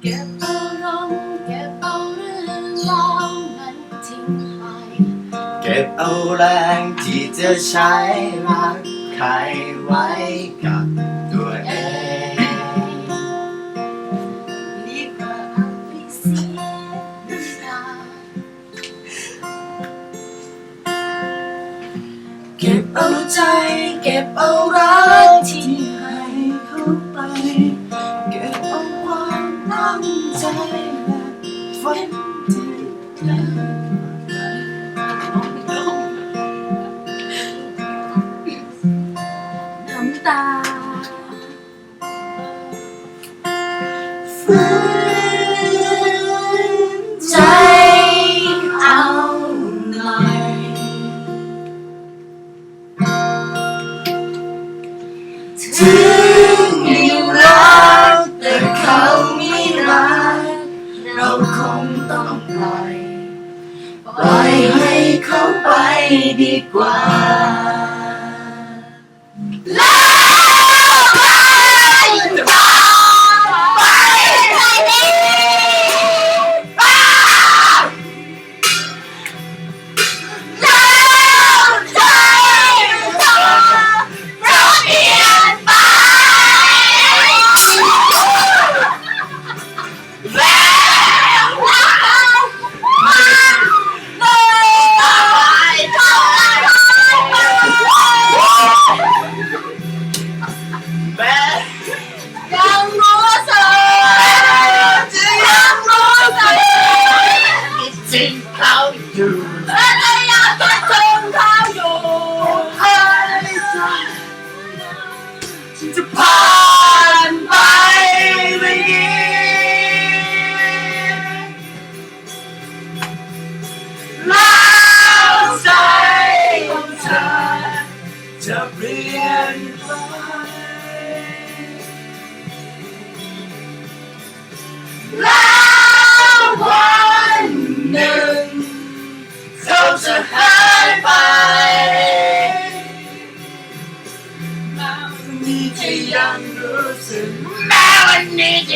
เก็บเอาลมเก็บเอาเรื่องราวมันทิ้งไป เก็บเอาแรงที่จะใช้รักใครไว้กับตัวเองนี่ก็เอาปเสียน้ำตเก็บเอาใจ เก็บเอารัก ฝันที่ได้น้ำตาฝืนใจเอาหน่อย ถึง คงต้องปล่อย ปล่อยให้เขาไปดีกว่า อยู่และยังคิดถึงเขาอยู่ให้ใจฉันจะผ่านไปไม่ยีแล้วใจของเธอจะเปลี่ยนไป แม้วันนี้จะยังรู้สึกแม้วันนี้จ